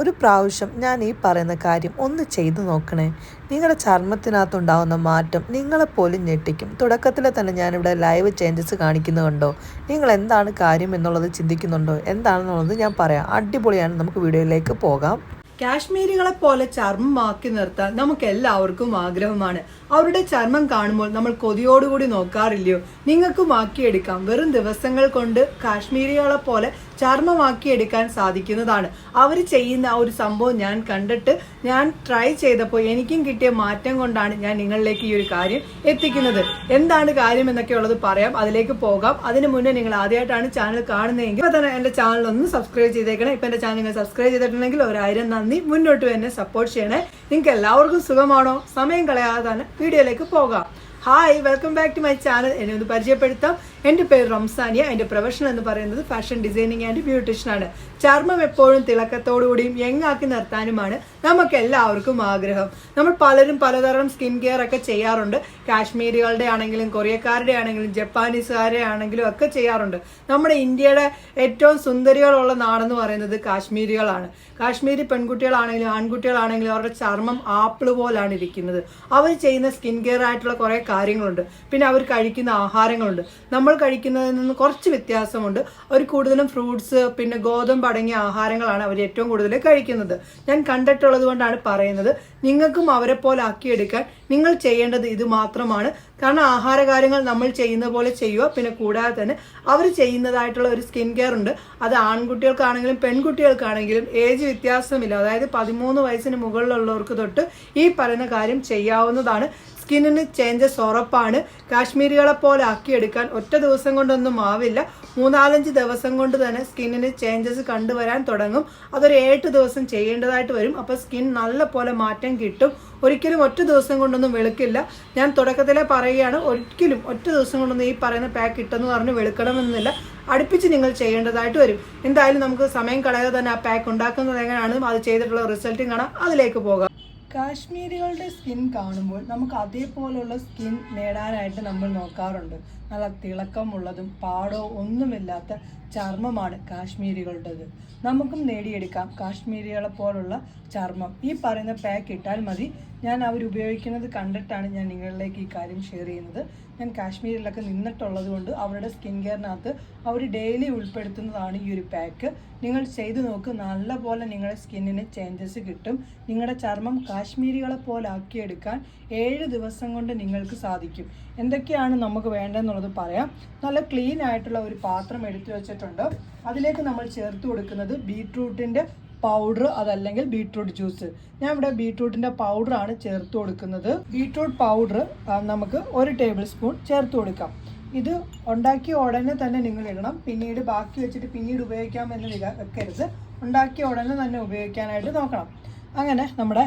ഒരു പ്രാവശ്യം ഞാൻ ഈ പറയുന്ന കാര്യം ഒന്ന് ചെയ്തു നോക്കണേ. നിങ്ങളുടെ ചർമ്മത്തിനകത്തുണ്ടാവുന്ന മാറ്റം നിങ്ങളെപ്പോലും ഞെട്ടിക്കും. തുടക്കത്തിൽ തന്നെ ഞാനിവിടെ ലൈവ് ചേഞ്ചസ് കാണിക്കുന്നുണ്ടോ നിങ്ങൾ എന്താണ് കാര്യം എന്നുള്ളത് ചിന്തിക്കുന്നുണ്ടോ? എന്താണെന്നുള്ളത് ഞാൻ പറയാം. അടിപൊളിയാണ്. നമുക്ക് വീഡിയോയിലേക്ക് പോകാം. കാശ്മീരികളെ പോലെ ചർമ്മമാക്കി നിർത്താൻ നമുക്ക് എല്ലാവർക്കും ആഗ്രഹമാണ്. അവരുടെ ചർമ്മം കാണുമ്പോൾ നമ്മൾ കൊതിയോടുകൂടി നോക്കാറില്ലയോ? നിങ്ങൾക്കും ആക്കിയെടുക്കാം. വെറും ദിവസങ്ങൾ കൊണ്ട് കാശ്മീരികളെ പോലെ ചർമ്മമാക്കിയെടുക്കാൻ സാധിക്കുന്നതാണ്. അവർ ചെയ്യുന്ന ആ ഒരു സംഭവം ഞാൻ കണ്ടിട്ട് ഞാൻ ട്രൈ ചെയ്തപ്പോൾ എനിക്കും കിട്ടിയ മാറ്റം കൊണ്ടാണ് ഞാൻ നിങ്ങളിലേക്ക് ഈ ഒരു കാര്യം എത്തിക്കുന്നത്. എന്താണ് കാര്യം എന്നൊക്കെ ഉള്ളത് പറയാം. അതിലേക്ക് പോകാം. അതിന് മുന്നേ നിങ്ങൾ ആദ്യമായിട്ടാണ് ചാനൽ കാണുന്നതെങ്കിൽ ഇപ്പൊ തന്നെ എന്റെ ചാനൽ ഒന്ന് സബ്സ്ക്രൈബ് ചെയ്തേക്കണം. ഇപ്പൊ എന്റെ ചാനൽ നിങ്ങൾ സബ്സ്ക്രൈബ് ചെയ്തിട്ടുണ്ടെങ്കിൽ ഒരായിരം നന്ദി. മുന്നോട്ട് തന്നെ സപ്പോർട്ട് ചെയ്യണേ. നിങ്ങൾക്ക് എല്ലാവർക്കും സുഖമാണോ? സമയം കളയാതെ തന്നെ വീഡിയോയിലേക്ക് പോകാം. Hi welcome back to my channel എന്നെ ഒന്ന് പരിചയപ്പെടുത്താം. എന്റെ പേര് റംസാനിയ. എന്റെ പ്രൊഫഷൻ എന്ന് പറയുന്നത് ഫാഷൻ ഡിസൈനിങ് ആൻഡ് ബ്യൂട്ടീഷ്യനാണ് ചർമ്മം എപ്പോഴും തിളക്കത്തോടുകൂടിയും യങ്ങാക്കി നിർത്താനുമാണ് നമുക്ക് എല്ലാവർക്കും ആഗ്രഹം. നമ്മൾ പലരും പലതരം സ്കിൻ കെയർ ഒക്കെ ചെയ്യാറുണ്ട്. കാശ്മീരികളുടെ ആണെങ്കിലും കൊറിയക്കാരുടെ ആണെങ്കിലും ജപ്പാനീസുകാരുടെ ആണെങ്കിലും ഒക്കെ ചെയ്യാറുണ്ട്. നമ്മുടെ ഇന്ത്യയുടെ ഏറ്റവും സുന്ദരികളുള്ള നാടെന്ന് പറയുന്നത് കാശ്മീരികളാണ്. കാശ്മീരി പെൺകുട്ടികളാണെങ്കിലും ആൺകുട്ടികളാണെങ്കിലും അവരുടെ ചർമ്മം ആപ്പിൾ പോലാണ് ഇരിക്കുന്നത്. അവർ ചെയ്യുന്ന സ്കിൻ കെയർ ആയിട്ടുള്ള കുറേ കാര്യങ്ങളുണ്ട്. പിന്നെ അവർ കഴിക്കുന്ന ആഹാരങ്ങളുണ്ട്. നമ്മൾ കഴിക്കുന്നതിൽ നിന്ന് കുറച്ച് വ്യത്യാസമുണ്ട്. അവർ കൂടുതലും ഫ്രൂട്ട്സ് പിന്നെ ഗോതമ്പ് അടങ്ങിയ ആഹാരങ്ങളാണ് അവർ ഏറ്റവും കൂടുതൽ കഴിക്കുന്നത്. ഞാൻ കണ്ടിട്ടുള്ളത് കൊണ്ടാണ് പറയുന്നത്. നിങ്ങൾക്കും അവരെ പോലെ ആക്കിയെടുക്കാൻ നിങ്ങൾ ചെയ്യേണ്ടത് ഇത് മാത്രമാണ്. കാരണം ആഹാര കാര്യങ്ങൾ നമ്മൾ ചെയ്യുന്ന പോലെ ചെയ്യുക പിന്നെ കൂടാതെ തന്നെ അവർ ചെയ്യുന്നതായിട്ടുള്ള ഒരു സ്കിൻ കെയർ ഉണ്ട്. അത് ആൺകുട്ടികൾക്കാണെങ്കിലും പെൺകുട്ടികൾക്കാണെങ്കിലും ഏജ് വ്യത്യാസമില്ല. അതായത് പതിമൂന്ന് വയസ്സിന് മുകളിലുള്ളവർക്ക് തൊട്ട് ഈ പറയുന്ന കാര്യം ചെയ്യാവുന്നതാണ്. സ്കിന്നിന് ചേഞ്ചസ് ഉറപ്പാണ്. കാശ്മീരികളെ പോലെ ആക്കിയെടുക്കാൻ ഒറ്റ ദിവസം കൊണ്ടൊന്നും ആവില്ല. മൂന്നാലഞ്ച് ദിവസം കൊണ്ട് തന്നെ സ്കിന്നിന് ചേഞ്ചസ് കണ്ടുവരാൻ തുടങ്ങും. അതൊരു ഏഴ് ദിവസം ചെയ്യേണ്ടതായിട്ട് വരും. അപ്പോൾ സ്കിൻ നല്ല പോലെ മാറ്റം കിട്ടും. ഒരിക്കലും ഒറ്റ ദിവസം കൊണ്ടൊന്നും വെളുക്കില്ല. ഞാൻ തുടക്കത്തിലെ പറയുകയാണ് ഒരിക്കലും ഒറ്റ ദിവസം കൊണ്ടൊന്നും ഈ പറയുന്ന പാക്ക് കിട്ടുമെന്ന് പറഞ്ഞ് വെളുക്കണമെന്നില്ല. അടുപ്പിച്ച് നിങ്ങൾ ചെയ്യേണ്ടതായിട്ട് വരും. എന്തായാലും നമുക്ക് സമയം കളയാതെ തന്നെ ആ പാക്ക് ഉണ്ടാക്കുന്നത് എങ്ങനെയാണ് അത് ചെയ്തിട്ടുള്ള റിസൾട്ടും കാണാം അതിലേക്ക് പോകാം. കാശ്മീരികളുടെ സ്കിൻ കാണുമ്പോൾ നമുക്ക് അതേപോലുള്ള സ്കിൻ നേടാനായിട്ട് നമ്മൾ നോക്കാറുണ്ട്. നല്ല തിളക്കമുള്ളതും പാടോ ഒന്നുമില്ലാത്ത ചർമ്മമാണ് കാശ്മീരികളുടേത്. നമുക്കും നേടിയെടുക്കാം കാശ്മീരികളെ പോലുള്ള ചർമ്മം. ഈ പറയുന്ന പാക്ക് ഇട്ടാൽ മതി. ഞാൻ അവരുപയോഗിക്കുന്നത് കണ്ടിട്ടാണ് ഞാൻ നിങ്ങളിലേക്ക് ഈ കാര്യം ഷെയർ ചെയ്യുന്നത്. ഞാൻ കാശ്മീരിലൊക്കെ നിന്നിട്ടുള്ളത് കൊണ്ട് അവരുടെ സ്കിൻ കെയറിനകത്ത് അവർ ഡെയിലി ഉൾപ്പെടുത്തുന്നതാണ് ഈ ഒരു പാക്ക് നിങ്ങൾ ചെയ്തു നോക്ക് നല്ല പോലെ നിങ്ങളുടെ സ്കിന്നിന് ചേഞ്ചസ് കിട്ടും. നിങ്ങളുടെ ചർമ്മം കാശ്മീരികളെ പോലെ ആക്കിയെടുക്കാൻ ഏഴ് ദിവസം കൊണ്ട് നിങ്ങൾക്ക് സാധിക്കും. എന്തൊക്കെയാണ് നമുക്ക് വേണ്ടതെന്നുള്ളത് പറയാം. നല്ല ക്ലീൻ ആയിട്ടുള്ള ഒരു പാത്രം എടുത്തു വെച്ചിട്ടുണ്ട്. അതിലേക്ക് നമ്മൾ ചേർത്ത് കൊടുക്കുന്നത് ബീട്രൂട്ടിന്റെ പൗഡർ അതല്ലെങ്കിൽ ബീട്രൂട്ട് ജ്യൂസ് ഞാൻ ഇവിടെ ബീട്രൂട്ടിന്റെ പൗഡറാണ് ചേർത്ത് കൊടുക്കുന്നത്. ബീട്രൂട്ട് പൗഡർ നമുക്ക് ഒരു ടേബിൾ സ്പൂൺ ചേർത്ത് കൊടുക്കാം. ഇത് ഉണ്ടാക്കിയ ഉടനെ തന്നെ നിങ്ങൾ ഇടണം. പിന്നീട് ബാക്കി വെച്ചിട്ട് പിന്നീട് ഉപയോഗിക്കാമെന്ന് വിചാ- വെക്കരുത്. ഉണ്ടാക്കിയ ഉടനെ തന്നെ ഉപയോഗിക്കാനായിട്ട് നോക്കണം. അങ്ങനെ നമ്മുടെ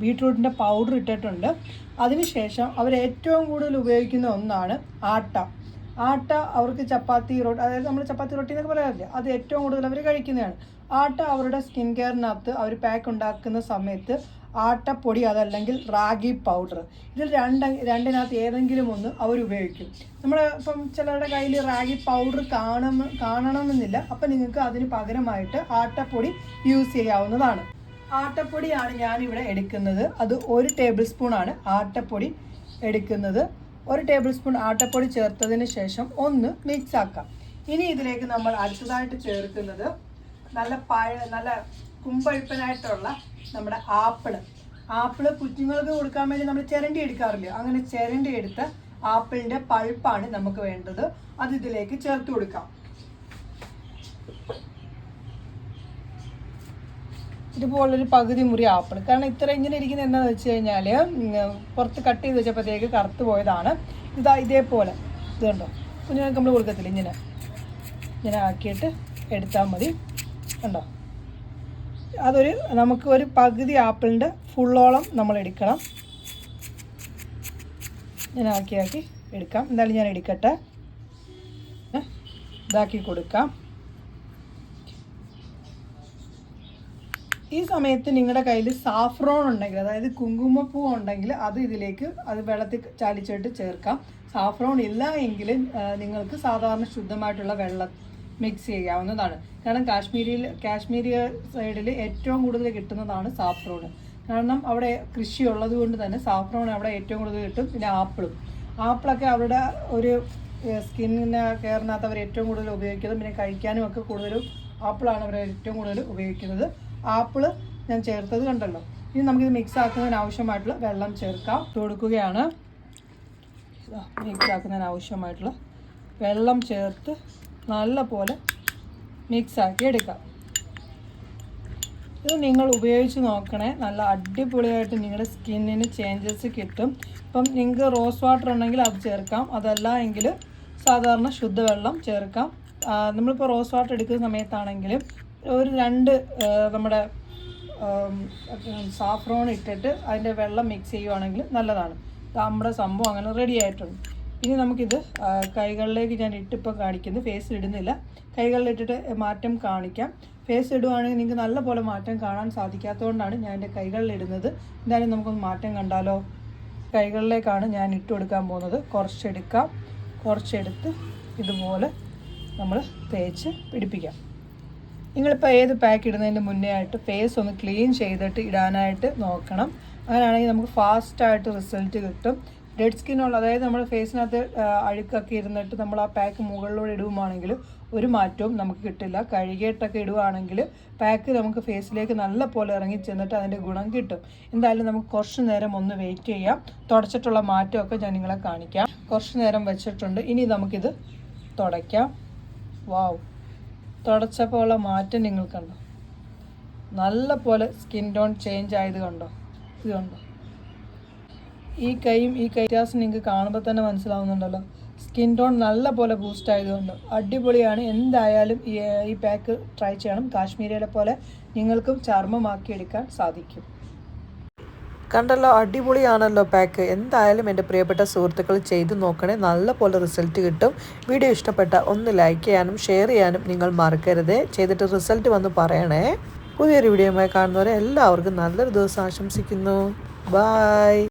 ബീട്രൂട്ടിന്റെ പൗഡർ ഇട്ടിട്ടുണ്ട്. അതിനുശേഷം അവർ ഏറ്റവും കൂടുതൽ ഉപയോഗിക്കുന്ന ഒന്നാണ് ആട്ട. ആട്ട അവർക്ക് ചപ്പാത്തി റൊട്ടി അതായത് നമ്മൾ ചപ്പാത്തി റൊട്ടി എന്നൊക്കെ പറയാറില്ലേ? അത് ഏറ്റവും കൂടുതൽ അവർ കഴിക്കുന്നതാണ്. ആട്ട അവരുടെ സ്കിൻ കെയറിനകത്ത് അവർ പാക്ക് ഉണ്ടാക്കുന്ന സമയത്ത് ആട്ടപ്പൊടി അതല്ലെങ്കിൽ റാഗി പൗഡർ ഇതിൽ രണ്ട് രണ്ടിനകത്ത് ഏതെങ്കിലും ഒന്ന് അവർ ഉപയോഗിക്കും. നമ്മൾ ഇപ്പം ചിലരുടെ കയ്യിൽ റാഗി പൗഡർ കാണണം കാണണമെന്നില്ല. അപ്പം നിങ്ങൾക്ക് അതിന് പകരമായിട്ട് ആട്ടപ്പൊടി യൂസ് ചെയ്യാവുന്നതാണ്. ആട്ടപ്പൊടിയാണ് ഞാനിവിടെ എടുക്കുന്നത്. അത് ഒരു ടേബിൾ സ്പൂണാണ് ആട്ടപ്പൊടി എടുക്കുന്നത്. ഒരു ടേബിൾ സ്പൂൺ ആട്ടപ്പൊടി ചേർത്തതിന് ശേഷം ഒന്ന് മിക്സ് ആക്കാം. ഇനി ഇതിലേക്ക് നമ്മൾ അടുത്തതായിട്ട് ചേർക്കുന്നത് നല്ല പഴ നല്ല കുമ്പഴുപ്പനായിട്ടുള്ള നമ്മുടെ ആപ്പിൾ. ആപ്പിൾ കുഞ്ഞുങ്ങൾക്ക് കൊടുക്കാൻ വേണ്ടി നമ്മൾ ചിരണ്ടി എടുക്കാറില്ല? അങ്ങനെ ചിരണ്ടി എടുത്ത് ആപ്പിളിന്റെ പൾപ്പാണ് നമുക്ക് വേണ്ടത്. അത് ഇതിലേക്ക് ചേർത്ത് കൊടുക്കാം. ഇതുപോലൊരു പകുതി മുറി ആപ്പിൾ. കാരണം ഇത്ര ഇങ്ങനെ ഇരിക്കുന്ന എന്താണെന്ന് വെച്ച് കഴിഞ്ഞാൽ പുറത്ത് കട്ട് ചെയ്ത് വെച്ചപ്പോഴത്തേക്ക് കറുത്ത് പോയതാണ്. ഇതാ ഇതേപോലെ. ഇത് കണ്ടോ? കുഞ്ഞുങ്ങൾക്ക് നമ്മൾ കൊടുക്കത്തില്ല? ഇങ്ങനെ. ഇങ്ങനെ ആക്കിയിട്ട് എടുത്താൽ മതി. കണ്ടോ? അതൊരു നമുക്ക് ഒരു പകുതി ആപ്പിളിന്റെ ഫുള്ളോളം നമ്മൾ എടുക്കണം. ഞാൻ ആക്കി ആക്കി എടുക്കാം. എന്തായാലും ഞാൻ എടുക്കട്ടെ. ഇതാക്കി കൊടുക്കാം. ഈ സമയത്ത് നിങ്ങളുടെ കയ്യിൽ സാഫ്രോൺ ഉണ്ടെങ്കിൽ അതായത് കുങ്കുമപ്പൂ ഉണ്ടെങ്കിൽ അത് ഇതിലേക്ക് അത് വെള്ളത്തിൽ ചാലിച്ചിട്ട് ചേർക്കാം. സാഫ്രോൺ ഇല്ല എങ്കിൽ നിങ്ങൾക്ക് സാധാരണ ശുദ്ധമായിട്ടുള്ള വെള്ളം മിക്സ് ചെയ്യാവുന്നതാണ്. കാരണം കാശ്മീരിൽ കാശ്മീരി സൈഡിൽ ഏറ്റവും കൂടുതൽ കിട്ടുന്നതാണ് സാഫ്രോൺ. കാരണം അവിടെ കൃഷി ഉള്ളത് കൊണ്ട് തന്നെ സാഫ്രോൺ അവിടെ ഏറ്റവും കൂടുതൽ കിട്ടും. പിന്നെ ആപ്പിളും. ആപ്പിളൊക്കെ അവരുടെ ഒരു സ്കിന്നിന് കയറിനകത്ത് അവർ ഏറ്റവും കൂടുതൽ ഉപയോഗിക്കുന്നത്. പിന്നെ കഴിക്കാനും ഒക്കെ കൂടുതലും ആപ്പിളാണ് അവർ ഏറ്റവും കൂടുതൽ ഉപയോഗിക്കുന്നത്. ആപ്പിൾ ഞാൻ ചേർത്തത് കണ്ടല്ലോ. ഇനി നമുക്കിത് മിക്സ് ആക്കുന്നതിന് ആവശ്യമായിട്ടുള്ള വെള്ളം ചേർക്കാം. കൊടുക്കുകയാണ്. മിക്സ് ആക്കുന്നതിന് ആവശ്യമായിട്ടുള്ള വെള്ളം ചേർത്ത് നല്ല പോലെ മിക്സ് ആക്കി എടുക്കാം. ഇത് നിങ്ങൾ ഉപയോഗിച്ച് നോക്കണേ. നല്ല അടിപൊളിയായിട്ട് നിങ്ങളുടെ സ്കിന്നിന് ചേഞ്ചസ് കിട്ടും. ഇപ്പം നിങ്ങൾക്ക് റോസ് വാട്ടർ ഉണ്ടെങ്കിൽ അത് ചേർക്കാം. അതല്ല എങ്കിൽ സാധാരണ ശുദ്ധവെള്ളം ചേർക്കാം. നമ്മളിപ്പോൾ റോസ് വാട്ടർ എടുക്കുന്ന സമയത്താണെങ്കിലും ഒരു രണ്ട് നമ്മുടെ സാഫ്രോൺ ഇട്ടിട്ട് അതിന്റെ വെള്ളം മിക്സ് ചെയ്യുവാണെങ്കിൽ നല്ലതാണ്. നമ്മുടെ സംഭവം അങ്ങനെ റെഡി ആയിട്ടുണ്ട്. ഇനി നമുക്കിത് കൈകളിലേക്ക് ഞാൻ ഇട്ടിപ്പോൾ കാണിക്കുന്നു. ഫേസിൽ ഇടുന്നില്ല. കൈകളിലിട്ടിട്ട് മാറ്റം കാണിക്കാം. ഫേസ് ഇടുവാണെങ്കിൽ നിങ്ങൾക്ക് നല്ല പോലെ മാറ്റം കാണാൻ സാധിക്കാത്തതുകൊണ്ടാണ് ഞാൻ എന്റെ കൈകളിലിടുന്നത് എന്തായാലും നമുക്കൊന്ന് മാറ്റം കണ്ടാലോ? കൈകളിലേക്കാണ് ഞാൻ ഇട്ട് കൊടുക്കാൻ പോകുന്നത്. കുറച്ചെടുക്കാം. കുറച്ചെടുത്ത് ഇതുപോലെ നമ്മൾ തേച്ച് പിടിപ്പിക്കാം. നിങ്ങളിപ്പോൾ ഏത് പാക്ക് ഇടുന്നതിന് മുന്നേ ആയിട്ട് ഫേസ് ഒന്ന് ക്ലീൻ ചെയ്തിട്ട് ഇടാനായിട്ട് നോക്കണം. അങ്ങനെയാണെങ്കിൽ നമുക്ക് ഫാസ്റ്റായിട്ട് റിസൾട്ട് കിട്ടും. ഡെഡ് സ്കിന്നുള്ള അതായത് നമ്മൾ ഫേസിനകത്ത് അഴുക്കൊക്കെ ഇരുന്നിട്ട് നമ്മൾ ആ പാക്ക് മുകളിലൂടെ ഇടുകയാണെങ്കിൽ ഒരു മാറ്റവും നമുക്ക് കിട്ടില്ല. കഴുകിയിട്ടൊക്കെ ഇടുകയാണെങ്കിൽ പാക്ക് നമുക്ക് ഫേസിലേക്ക് നല്ല പോലെ ഇറങ്ങി ചെന്നിട്ട് അതിന്റെ ഗുണം കിട്ടും. എന്തായാലും നമുക്ക് കുറച്ച് നേരം ഒന്ന് വെയിറ്റ് ചെയ്യാം. തുടച്ചിട്ടുള്ള മാറ്റമൊക്കെ ഞാൻ നിങ്ങളെ കാണിക്കാം. കുറച്ച് നേരം വെച്ചിട്ടുണ്ട്. ഇനി നമുക്കിത് തുടയ്ക്കാം. വാവ് തുടച്ചപ്പോൾ ഉള്ള മാറ്റം നിങ്ങൾ കണ്ടോ? നല്ല പോലെ സ്കിൻ ടോൺ ചേഞ്ച് ആയത് കണ്ടോ? ഇത് ഈ കൈയും ഈ കൈ വ്യത്യാസം നിങ്ങൾക്ക് കാണുമ്പോൾ തന്നെ മനസ്സിലാവുന്നുണ്ടല്ലോ. സ്കിൻ ടോൺ നല്ല പോലെ ബൂസ്റ്റ് ആയതുകൊണ്ട് അടിപൊളിയാണ്. എന്തായാലും ഈ ഈ പാക്ക് ട്രൈ ചെയ്യണം. കാശ്മീരിയിലെ പോലെ നിങ്ങൾക്കും ചർമ്മമാക്കിയെടുക്കാൻ സാധിക്കും. കണ്ടല്ലോ അടിപൊളിയാണല്ലോ പാക്ക് എന്തായാലും എന്റെ പ്രിയപ്പെട്ട സുഹൃത്തുക്കൾ ചെയ്ത് നോക്കണേ. നല്ല പോലെ റിസൾട്ട് കിട്ടും. വീഡിയോ ഇഷ്ടപ്പെട്ട ഒന്ന് ലൈക്ക് ചെയ്യാനും ഷെയർ ചെയ്യാനും നിങ്ങൾ മറക്കരുത്. ചെയ്തിട്ട് റിസൾട്ട് വന്ന് പറയണേ. പുതിയൊരു വീഡിയോയുമായി കാണുന്നവരെ എല്ലാവർക്കും നല്ലൊരു ദിവസം ആശംസിക്കുന്നു. ബായ്